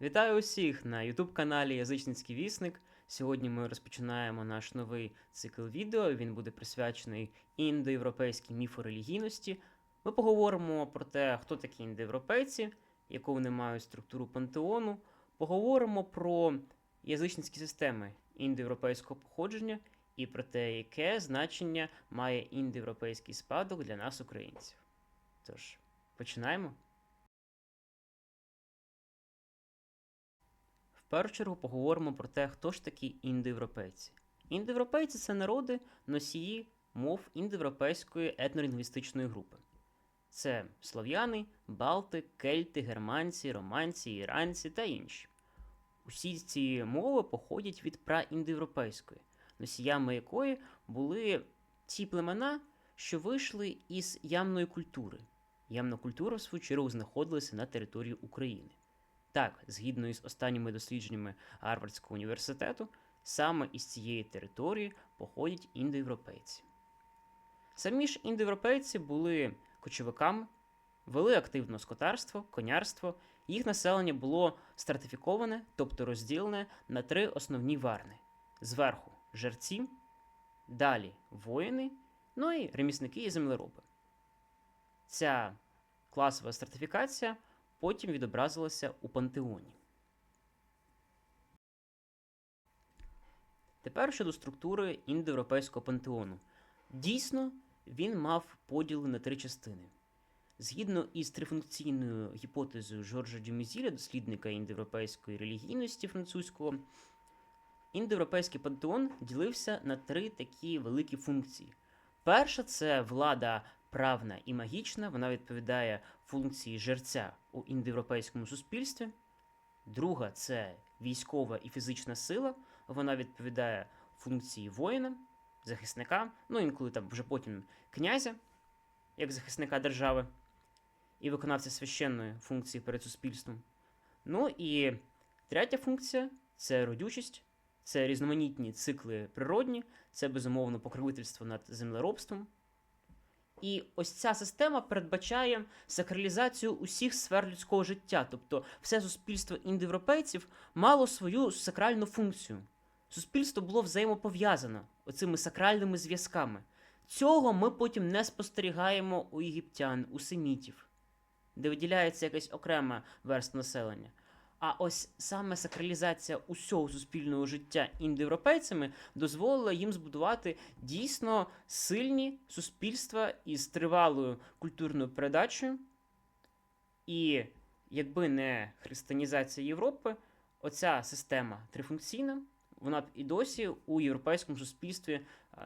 Вітаю усіх на youtube каналі Язичницький Вісник. Сьогодні ми розпочинаємо наш новий цикл відео. Він буде присвячений індоєвропейській міфорелігійності. Ми поговоримо про те, хто такі індоєвропейці, яку вони мають структуру пантеону. Поговоримо про язичницькі системи індоєвропейського походження і про те, яке значення має індоєвропейський спадок для нас, українців. Тож, починаємо. Першу чергу поговоримо про те, хто ж такі індоєвропейці. Індоєвропейці це народи, носії мов індоєвропейської етнолінгвістичної групи. Це слов'яни, балти, кельти, германці, романці, іранці та інші. Усі ці мови походять від праіндоєвропейської, носіями якої були ті племена, що вийшли із ямної культури. Ямна культура, в свою чергу, знаходилася на території України. Так, згідно із останніми дослідженнями Гарвардського університету, саме із цієї території походять індоєвропейці. Самі ж індоєвропейці були кочовиками, вели активно скотарство, конярство. Їх населення було стратифіковане, тобто розділене на три основні варни: зверху жерці, далі воїни, ну і ремісники і землероби. Ця класова стратифікація потім відобразилася у пантеоні. Тепер щодо структури індоєвропейського пантеону. Дійсно, він мав поділ на три частини. Згідно із трифункційною гіпотезою Жоржа Дюмізіля, дослідника індоєвропейської релігійності французького, індоєвропейський пантеон ділився на три такі великі функції. Перша це влада правна і магічна, вона відповідає функції жерця у індоєвропейському суспільстві. Друга це військова і фізична сила, вона відповідає функції воїна, захисника, ну інколи там вже потім князя, як захисника держави, і виконавця священної функції перед суспільством. Ну і третя функція це родючість, це різноманітні цикли природні, це безумовно покровительство над землеробством. І ось ця система передбачає сакралізацію усіх сфер людського життя, тобто все суспільство індоєвропейців мало свою сакральну функцію. Суспільство було взаємопов'язано оцими сакральними зв'язками. Цього ми потім не спостерігаємо у єгиптян, у семітів, де виділяється якась окрема верст населення. А ось саме сакралізація усього суспільного життя індоєвропейцями дозволила їм збудувати дійсно сильні суспільства із тривалою культурною передачею. І якби не християнізація Європи, оця система трифункційна, вона б і досі у європейському суспільстві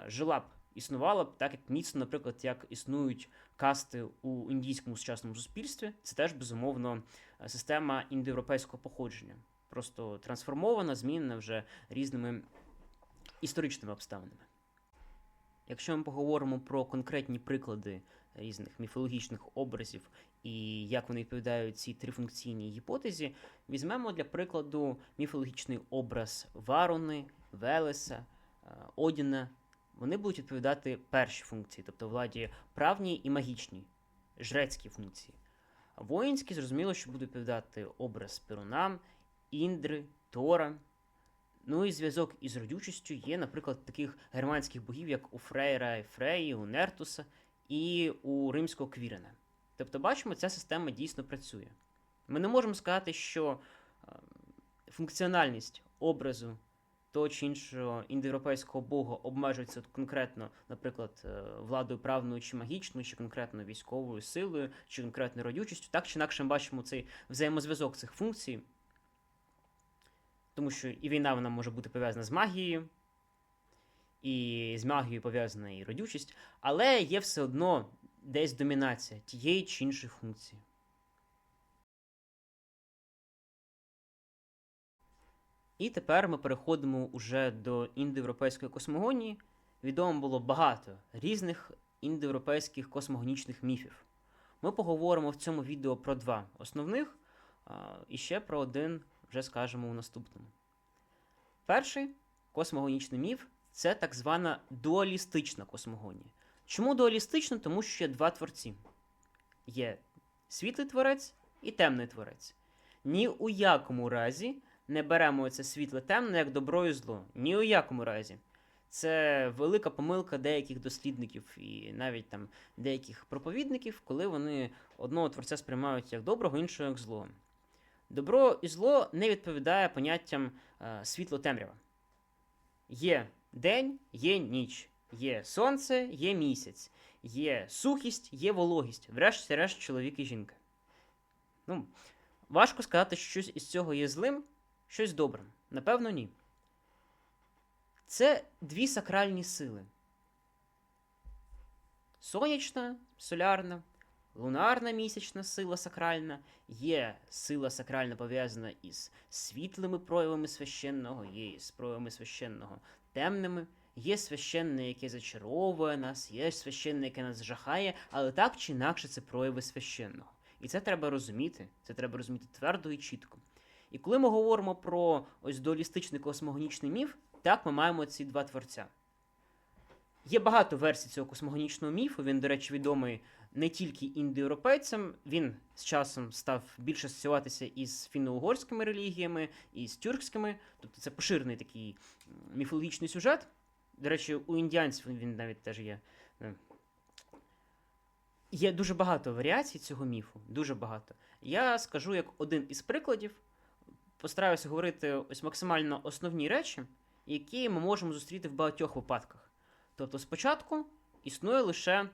жила б, існувала б так, як міцно, наприклад, як існують касти у індійському сучасному суспільстві. Це теж безумовно система індоєвропейського походження, просто трансформована, змінена вже різними історичними обставинами. Якщо ми поговоримо про конкретні приклади різних міфологічних образів і як вони відповідають цій трифункційній гіпотезі, візьмемо для прикладу міфологічний образ Варони, Велеса, е, Одіна. Вони будуть відповідати першій функції, тобто владі правній і магічній, жрецькій функції. Воїнські, зрозуміло, що буде відповідати образ Перуна, Індри, Тора. Ну і зв'язок із родючістю є, наприклад, таких германських богів, як у Фрейра і Фреї, у Нертуса і у римського Квірена. Тобто, бачимо, ця система дійсно працює. Ми не можемо сказати, що е, функціональність образу того чи іншого індоєвропейського бога обмежується конкретно, наприклад, е, владою правною чи магічною, чи конкретно військовою силою, чи конкретною родючістю. Так чи інакше ми бачимо цей взаємозв'язок цих функцій, тому що і війна вона може бути пов'язана з магією, і з магією пов'язана і родючість, але є все одно десь домінація тієї чи іншої функції. І тепер ми переходимо уже до індоєвропейської космогонії. Відомо було багато різних індоєвропейських космогонічних міфів. Ми поговоримо в цьому відео про два основних, і ще про один вже скажемо у наступному. Перший космогонічний міф це так звана дуалістична космогонія. Чому дуалістична? Тому що є два творці: є світлий творець і темний творець. ні у якому разі не беремо це світле темне як добро і зло. Ні у якому разі. Це велика помилка деяких дослідників і навіть там деяких проповідників, коли вони одного творця сприймають як доброго, іншого як зло. Добро і зло не відповідає поняттям е, світло-темрява. Є день, є ніч, є сонце, є місяць, є сухість, є вологість, врешті-решт чоловік і жінка. Ну, важко сказати, що щось із цього є злим, щось добрим. Напевно, ні. Це дві сакральні сили: сонячна, солярна, лунарна місячна сила сакральна, є сила сакральна пов'язана із світлими проявами священного, є із проявами священного темними. Є священне, яке зачаровує нас, є священне, яке нас жахає, але так чи інакше це прояви священного. І це треба розуміти, це треба розуміти твердо і чітко. І коли ми говоримо про ось дуалістичний космогонічний міф, так ми маємо ці два творця. Є багато версій цього космогонічного міфу. Він, до речі, відомий не тільки індоєвропейцям, він з часом став більше асоціюватися із фінно-угорськими релігіями і з тюркськими. Тобто це поширений такий міфологічний сюжет. До речі, у індіанців він навіть теж є. Е. Є дуже багато варіацій цього міфу, дуже багато. Я скажу як один із прикладів, постараюся говорити ось максимально основні речі, які ми можемо зустріти в багатьох випадках. Тобто, спочатку існує лише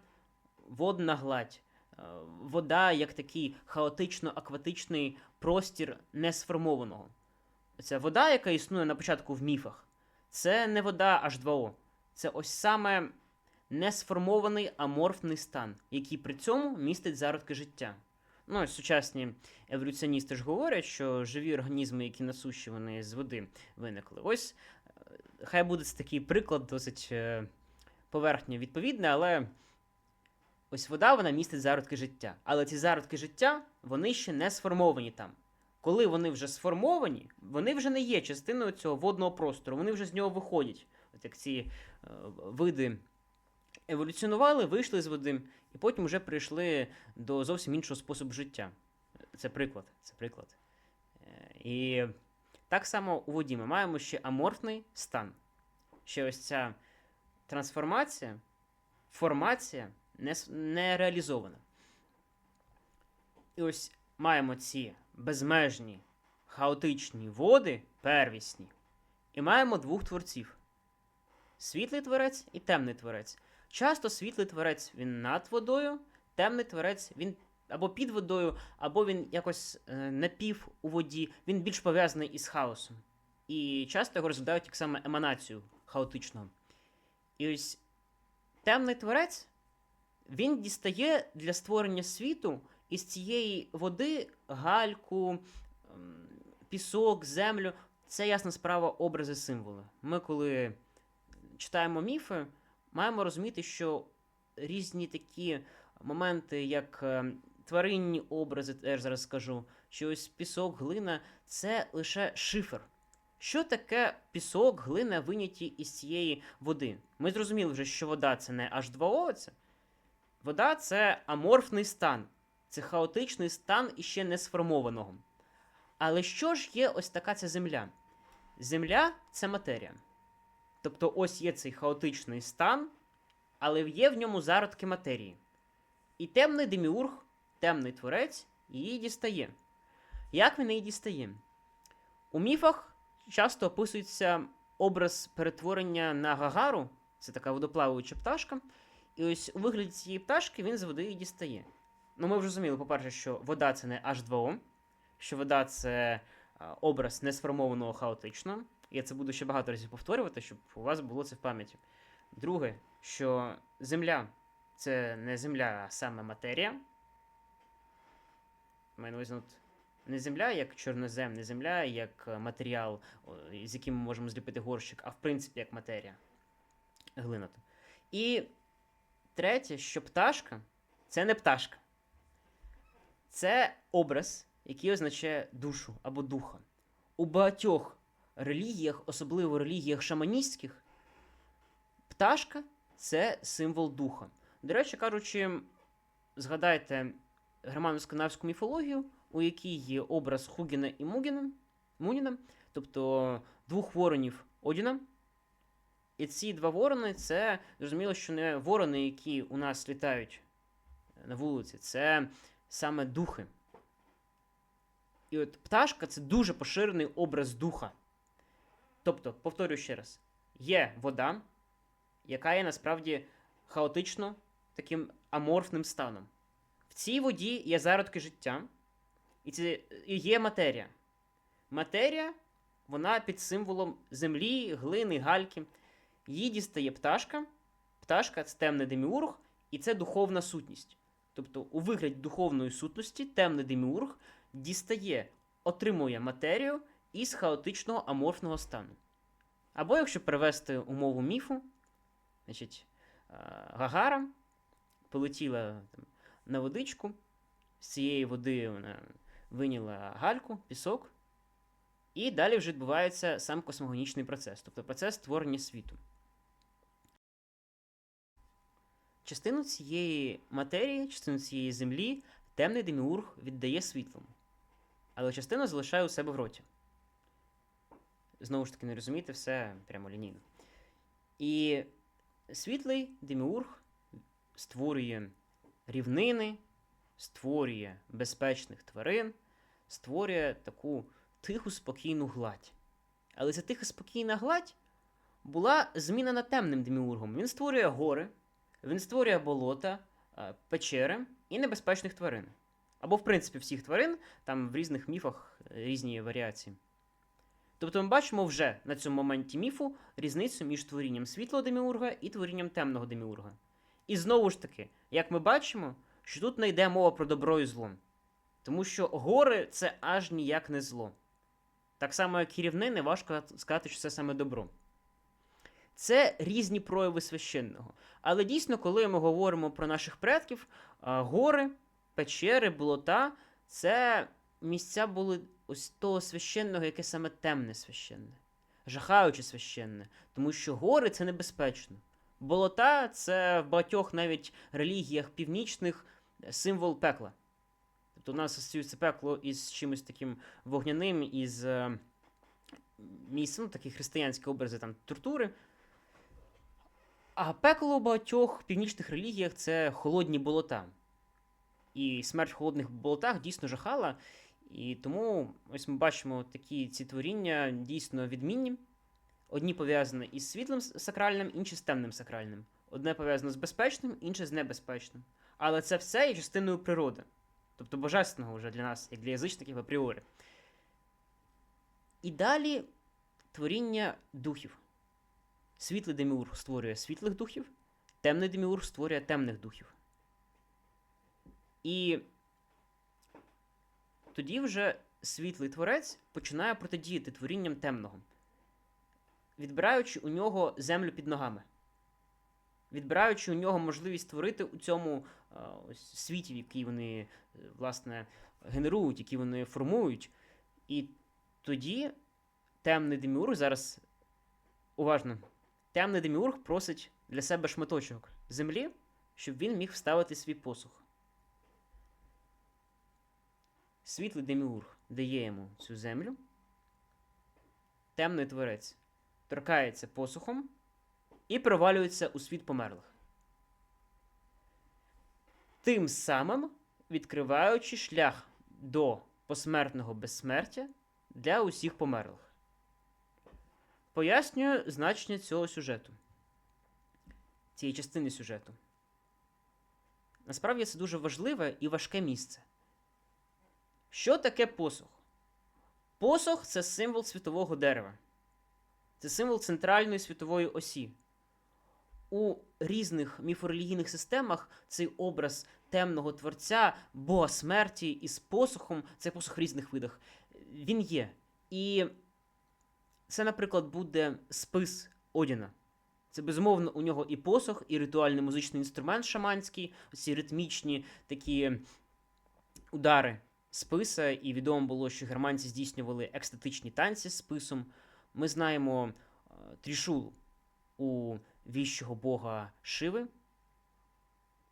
водна гладь, е, вода як такий хаотично-акватичний простір несформованого. Ця вода, яка існує на початку в міфах, це не вода H2O. Це ось саме несформований аморфний стан, який при цьому містить зародки життя. Ну, сучасні еволюціоністи ж говорять, що живі організми, які на суші, вони з води виникли. Ось е, хай буде це такий приклад, досить е, поверхня відповідне, але ось вода вона містить зародки життя. Але ці зародки життя вони ще не сформовані там. Коли вони вже сформовані, вони вже не є частиною цього водного простору, вони вже з нього виходять. От як ці е, види еволюціонували, вийшли з води, і потім вже прийшли до зовсім іншого способу життя. Це приклад. Це приклад. Е, І так само у воді ми маємо ще аморфний стан. Ще ось ця трансформація, формація не, не реалізована. І ось маємо ці безмежні, хаотичні води, первісні, і маємо двох творців: світлий творець і темний творець. Часто світлий творець він над водою, темний творець він або під водою, або він якось е, напів у воді, він більш пов'язаний із хаосом. І часто його розглядають як саме еманацію хаотичного. І ось темний творець він дістає для створення світу із цієї води гальку, ем, пісок, землю. Це ясна справа образи символи. Ми, коли читаємо міфи, маємо розуміти, що різні такі моменти, як е, тваринні образи, теж зараз скажу, що ось пісок, глина це лише шифер. Що таке пісок, глина виняті із цієї води? Ми зрозуміли вже, що вода це не H2O, це. Вода це аморфний стан, це хаотичний стан іще не сформованого. Але що ж є ось така ця земля? Земля це матерія. Тобто ось є цей хаотичний стан, але є в ньому зародки матерії. І темний деміург, темний творець, її дістає. Як він її дістає? У міфах часто описується образ перетворення на гагару, це така водоплаваюча пташка. І ось у вигляді цієї пташки він з води її дістає. Ну, ми вже розуміли, по-перше, що вода це не H2O, що вода це образ несформованого Я це буду ще багато разів повторювати, щоб у вас було це в пам'яті. Друге, що земля це не земля, а саме матерія. Увазі, не земля як чорнозем, не земля як е, матеріал, з яким ми можемо зліпити горщик, а в принципі як матерія глината. І третє, що пташка це не пташка. Це образ, який означає душу або духа. У багатьох релігіях, особливо релігіях шаманістських, пташка це символ духа. До речі, кажучи, згадайте германо-скандинавську міфологію, у якій є образ Хугіна і Мугіна, Муніна, тобто двох воронів Одіна. І ці два ворони це зрозуміло, що не ворони, які у нас літають на вулиці, це саме духи. І от пташка це дуже поширений образ духа. Тобто, повторюю ще раз, є вода, яка є насправді хаотично таким аморфним станом. В цій воді є зародки життя, і це і є матерія. Матерія, вона під символом землі, глини, гальки. Її дістає пташка. Пташка це темний деміург, і це духовна сутність. Тобто, у вигляді духовної сутності темний деміург дістає, отримує матерію із хаотичного аморфного стану. Або, якщо перевести умову міфу, значить, е, Гагара полетіла там, на водичку, з цієї води вона виняла гальку, пісок, і далі вже відбувається сам космогонічний процес, тобто процес створення світу. Частину цієї матерії, частину цієї землі темний деміург віддає світлому, але частину залишає у себе в роті. Знову ж таки, не розумієте, все прямо лінійно. І світлий деміург створює рівнини, створює безпечних тварин, створює таку тиху спокійну гладь. Але ця тиха спокійна гладь була змінена темним деміургом. Він створює гори, він створює болота, е, печери і небезпечних тварин. Або, в принципі, всіх тварин, там в різних міфах різні варіації. Тобто ми бачимо вже на цьому моменті міфу різницю між творінням світлого деміурга і творінням темного деміурга. І знову ж таки, як ми бачимо, що тут не йде мова про добро і зло. Тому що гори це аж ніяк не зло. Так само, як і рівнини, важко сказати, що це саме добро. Це різні прояви священного. Але дійсно, коли ми говоримо про наших предків, гори, печери, болота це місця були ось того священного, яке саме темне священне, жахаюче священне, тому що гори це небезпечно. Болота це в багатьох навіть релігіях північних е, символ пекла. Тобто у нас асоціюється пекло із чимось таким вогняним, із е, місцем, ну, такі християнські образи там тортури. А пекло у багатьох північних релігіях це холодні болота. І смерть в холодних болотах дійсно жахала. І тому ось ми бачимо такі ці творіння дійсно відмінні. Одні пов'язані із світлим сакральним, інші з темним сакральним. Одне пов'язано з безпечним, інше з небезпечним. Але це все є частиною природи, тобто божественного вже для нас, як для язичників апріорі. І далі творіння духів. Світлий деміург створює світлих духів, темний деміург створює темних духів. І тоді вже світлий творець починає протидіяти творінням темного, відбираючи у нього землю під ногами, відбираючи у нього можливість створити у цьому а, ось, світі, який вони е, власне генерують, який вони формують. І тоді темний деміург зараз уважно. Темний деміург просить для себе шматочок землі, щоб він міг вставити свій посух. Світлий деміург дає йому цю землю. Темний творець торкається посухом і провалюється у світ померлих. Тим самим відкриваючи шлях до посмертного безсмертя для усіх померлих. Пояснюю значення цього сюжету, цієї частини сюжету. Насправді це дуже важливе і важке місце. Що таке посох? Посох це символ світового дерева. Це символ центральної світової осі. У різних міфорелігійних системах цей образ темного творця, бога смерті із посохом, це посох в різних видах. Він є. І це, наприклад, буде спис Одіна. Це, безумовно, у нього і посох, і ритуальний музичний інструмент шаманський, ці ритмічні такі удари списа, і відомо було, що германці здійснювали екстатичні танці з списом. Ми знаємо е, трішулу у віщого бога Шиви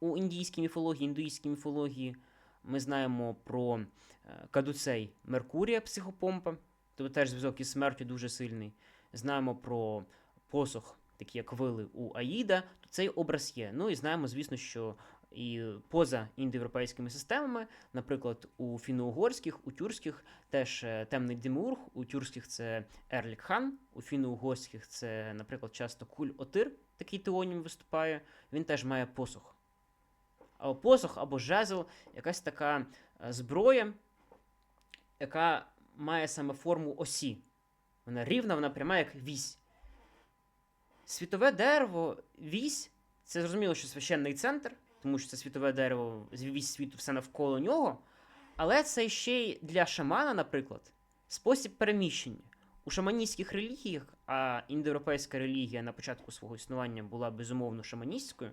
у індійській міфології, індуїстській міфології. Ми знаємо про е, кадуцей Меркурія, психопомпа, тобто теж зв'язок із смертю дуже сильний. Знаємо про посох, такі як вили у Аїда, то цей образ є. Ну і знаємо, звісно, що і поза індоєвропейськими системами, наприклад, у фіно-угорських, у тюркських теж е, темний деміург, у тюркських це Ерлік Хан, у фіно-угорських це, наприклад, часто Куль Отир, такий теонім виступає, він теж має посох. А посох або жезл якась така е, зброя, яка має саме форму осі. Вона рівна, вона пряма, як вісь. Світове дерево, вісь це зрозуміло, що священний центр, тому що це світове дерево, вісь світу, все навколо нього. Але це ще й для шамана, наприклад, спосіб переміщення. У шаманістських релігіях, а індоєвропейська релігія на початку свого існування була безумовно шаманістською.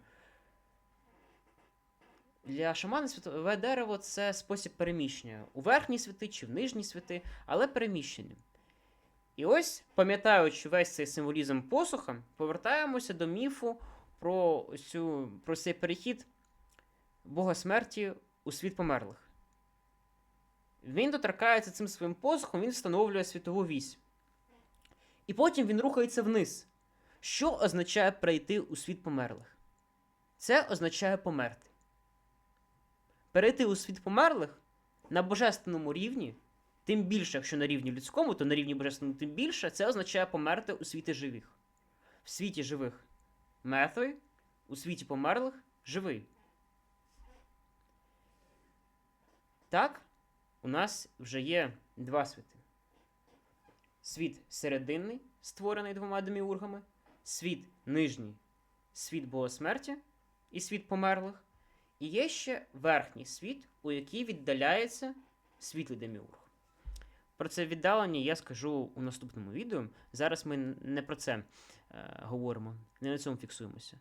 Для шамана світове дерево це спосіб переміщення у верхні світи чи в нижні світи, але переміщення. І ось, пам'ятаючи весь цей символізм посуха, повертаємося до міфу про, цю, про цей перехід Бога смерті у світ померлих. Він доторкається цим своїм посухом, він встановлює світову вісь. І потім він рухається вниз. Що означає перейти у світ померлих? Це означає померти. Перейти у світ померлих на божественному рівні, тим більше, якщо на рівні людському, то на рівні божественному тим більше, це означає померти у світі живих. В світі живих мертвий, у світі померлих живий. Так, у нас вже є два світи. Світ серединний, створений двома деміургами, світ нижній, світ Богосмерті і світ померлих. І є ще верхній світ, у який віддаляється світлий деміург. Про це віддалення я скажу у наступному відео. Зараз ми не про це е, говоримо, не на цьому фіксуємося.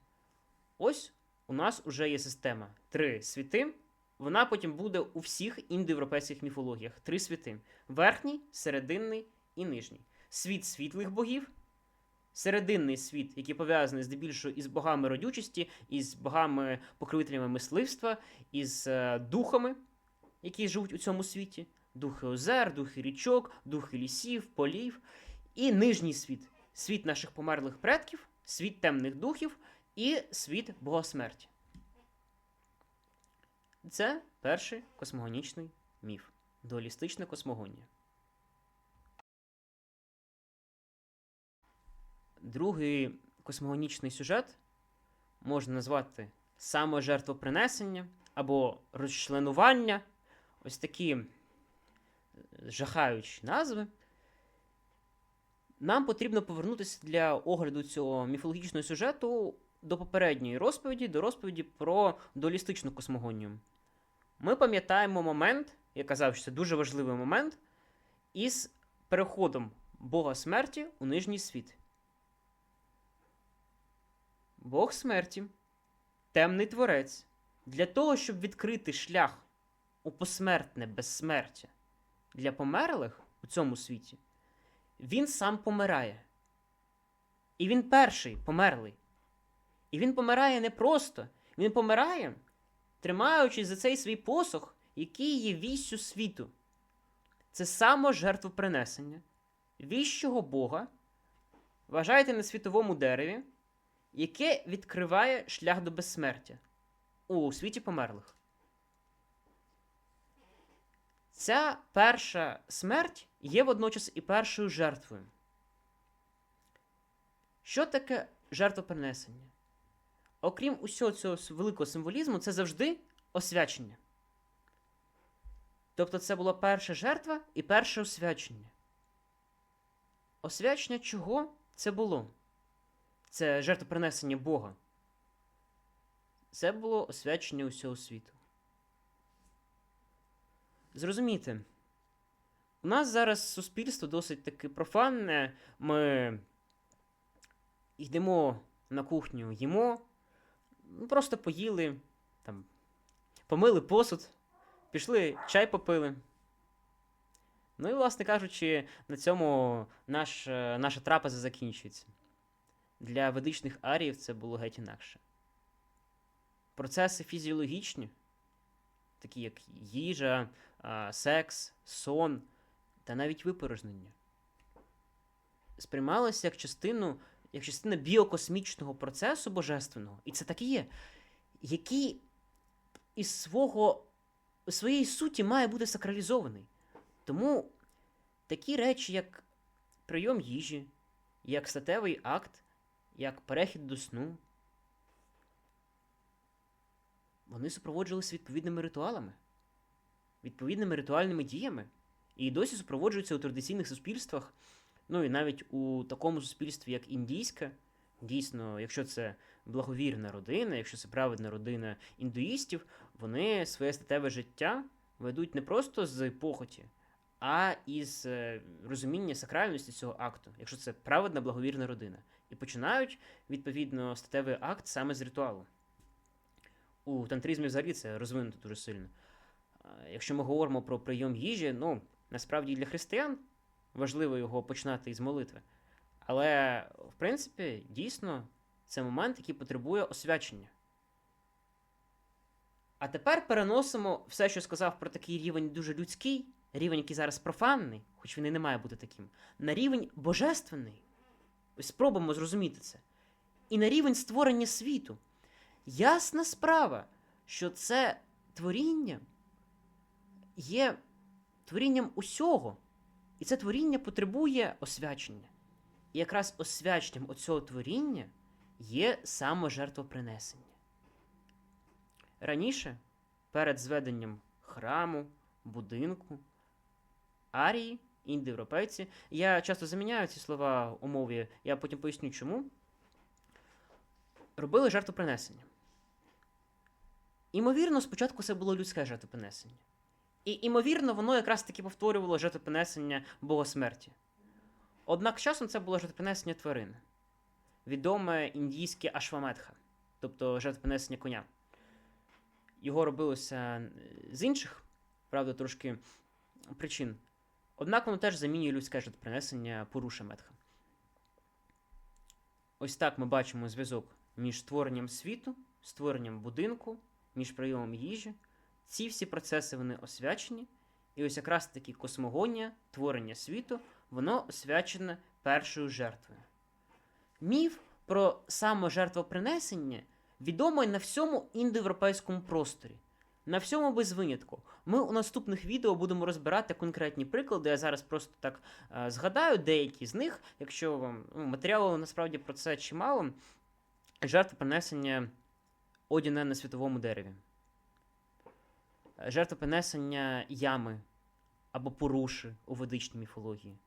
Ось у нас вже є система три світи. Вона потім буде у всіх індоєвропейських міфологіях. Три світи: верхній, серединний і нижній. Світ світлих богів, серединний світ, який пов'язаний здебільшого із богами родючості, із богами покровителями мисливства, із е, духами, які живуть у цьому світі. Духи озер, духи річок, духи лісів, полів. І нижній світ світ наших померлих предків, світ темних духів і світ богосмерті. Це перший космогонічний міф дуалістична космогонія. Другий космогонічний сюжет можна назвати саможертвопринесення або розчленування. Ось такі жахаючі назви. Нам потрібно повернутися для огляду цього міфологічного сюжету до попередньої розповіді, до розповіді про дуалістичну космогонію. Ми пам'ятаємо момент, я казав, що це дуже важливий момент, із переходом Бога смерті у нижній світ. Бог смерті, темний творець, для того, щоб відкрити шлях у посмертне безсмертя для померлих у цьому світі, він сам помирає. І він перший померлий. І він помирає не просто, він помирає, тримаючись за цей свій посох, який є віссю світу. Це саможертвопринесення віщого Бога, вважайте на світовому дереві, яке відкриває шлях до безсмертя у світі померлих. Ця перша смерть є водночас і першою жертвою. Що таке жертвопринесення? Окрім усього цього великого символізму, це завжди освячення. Тобто це була перша жертва і перше освячення. Освячення чого це було? Це жертвопринесення Бога. Це було освячення усього світу. Зрозумійте, у нас зараз суспільство досить таки профанне. Ми йдемо на кухню, їмо, просто поїли, там, помили посуд, пішли чай попили. Ну і, власне кажучи, на цьому наш, наша трапеза закінчується. Для ведичних аріїв це було геть інакше. Процеси фізіологічні такі як їжа, секс, сон та навіть випорожнення, сприймалися як частину, як частина біокосмічного процесу божественного, і це так і є, який із свого своєї суті має бути сакралізований. Тому такі речі, як прийом їжі, як статевий акт, як перехід до сну, вони супроводжувалися відповідними ритуалами, відповідними ритуальними діями, і досі супроводжуються у традиційних суспільствах, ну і навіть у такому суспільстві, як індійське. Дійсно, якщо це благовірна родина, якщо це праведна родина індуїстів, вони своє статеве життя ведуть не просто з похоті, а із е, розуміння сакральності цього акту, якщо це праведна благовірна родина. І починають, відповідно, статевий акт саме з ритуалу. У тантризмі взагалі це розвинуто дуже сильно. Якщо ми говоримо про прийом їжі, ну, насправді для християн важливо його починати із молитви. Але, в принципі, дійсно, це момент, який потребує освячення. А тепер переносимо все, що сказав про такий рівень дуже людський, рівень, який зараз профанний, хоч він і не має бути таким, на рівень божественний. Ось спробуємо зрозуміти це. І на рівень створення світу. Ясна справа, що це творіння є творінням усього, і це творіння потребує освячення. І якраз освяченням оцього творіння є саможертвопринесення. Раніше, перед зведенням храму, будинку, арії, індоєвропейці, я часто заміняю ці слова у мові, я потім поясню чому. Робили жертвопринесення. Імовірно, спочатку це було людське жертвопринесення. І, імовірно, воно якраз таки повторювало Бога смерті. Однак часом це було жертвопринесення тварин, відоме індійське ашваметха, тобто жертвопринесення коня. Його робилося е, з інших, правда, трошки причин. Однак воно теж замінює людське жертвопринесення Пуруша Метха. Ось так ми бачимо зв'язок між створенням світу, створенням будинку, між прийомом їжі. Ці всі процеси вони освячені, і ось якраз таки космогонія, творення світу, воно освячене першою жертвою. Міф про саможертвопринесення відомий на всьому індоєвропейському просторі, на всьому без винятку. Ми у наступних відео будемо розбирати конкретні приклади. Я зараз просто так е, згадаю деякі з них, якщо вам ну, матеріалу насправді про це чимало. Жертвопринесення одіне на світовому дереві. Жертвопринесення ями або поруши у ведичній міфології.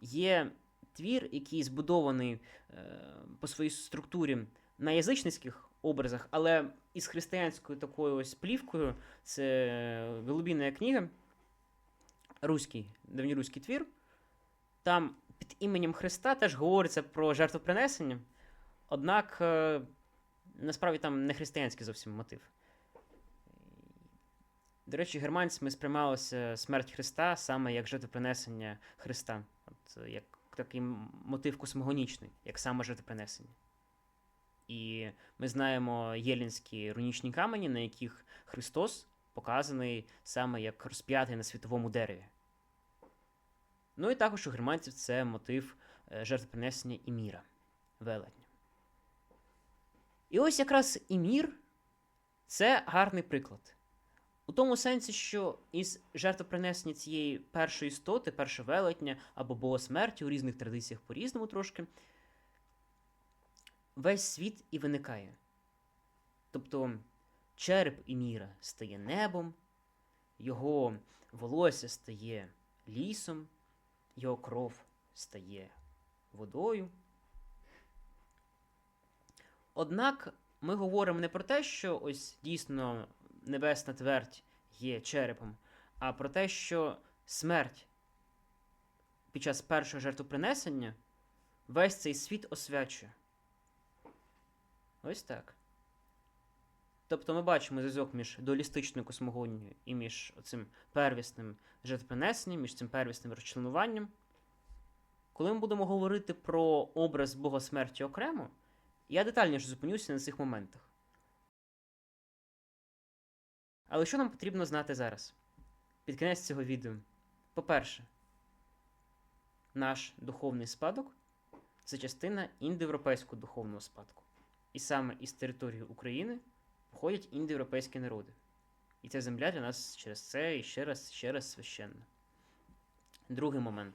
Є твір, який збудований е, по своїй структурі на язичницьких образах, але із християнською такою ось плівкою. Це Голубіна книга, руський, давньоруський твір. Там під іменем Христа теж говориться про жертвопринесення, однак е, насправді там не християнський зовсім мотив. До речі, германцями сприймалася смерть Христа саме як жертвопринесення Христа, От, як такий мотив космогонічний, як саме жертвопринесення. І ми знаємо єлінські рунічні камені, на яких Христос показаний саме як розп'ятий на світовому дереві. Ну і також у германців це мотив е, жертвопринесення Іміра, велетня. І ось якраз Імір це гарний приклад. У тому сенсі, що із жертвопринесення цієї першої істоти, першого велетня або бога смерті у різних традиціях по-різному трошки, весь світ і виникає. Тобто череп Іміра стає небом, його волосся стає лісом, його кров стає водою. Однак ми говоримо не про те, що ось дійсно небесна твердь є черепом, а про те, що смерть під час першого жертвопринесення весь цей світ освячує. Ось так. Тобто ми бачимо зв'язок між дуалістичною космогонією і між цим первісним жертвопринесенням, між цим первісним розчленуванням. Коли ми будемо говорити про образ Бога смерті окремо, я детальніше зупинюся на цих моментах. Але що нам потрібно знати зараз? Під кінець цього відео. По-перше, наш духовний спадок це частина індоєвропейського духовного спадку. І саме із території України походять індоєвропейські народи. І ця земля для нас через це і ще раз, ще раз священна. Другий момент.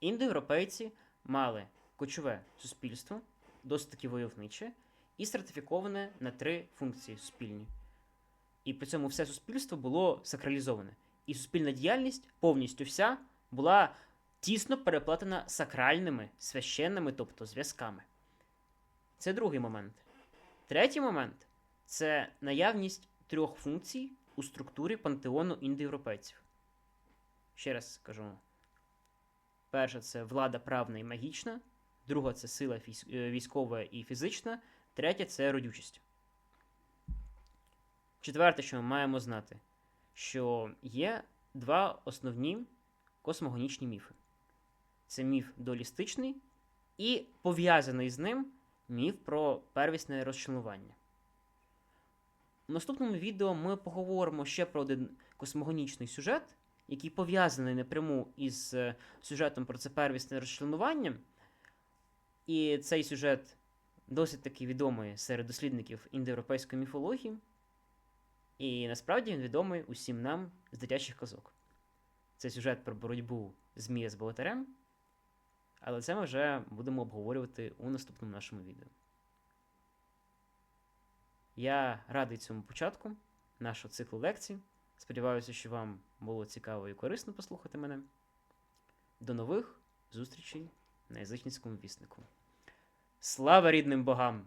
Індоєвропейці мали кочове суспільство, досить таки войовниче, і сертифіковане на три функції суспільні. І при цьому все суспільство було сакралізоване. І суспільна діяльність повністю вся була тісно переплетена сакральними, священними, тобто зв'язками. Це другий момент. Третій момент це наявність трьох функцій у структурі пантеону індоєвропейців. Ще раз скажу. Перша це влада правна і магічна, друга це сила е, військова і фізична, третя це родючість. Четверте, що ми маємо знати, що є два основні космогонічні міфи. Це міф дуалістичний і пов'язаний з ним міф про первісне розчленування. У наступному відео ми поговоримо ще про один космогонічний сюжет, який пов'язаний напряму із е, сюжетом про це первісне розчленування. І цей сюжет досить таки відомий серед дослідників індоєвропейської міфології. І насправді він відомий усім нам з дитячих казок. Це сюжет про боротьбу Змія з Болотарем, але це ми вже будемо обговорювати у наступному нашому відео. Я радий цьому початку нашого циклу лекцій. Сподіваюся, що вам було цікаво і корисно послухати мене. До нових зустрічей на язичницькому віснику. Слава рідним богам!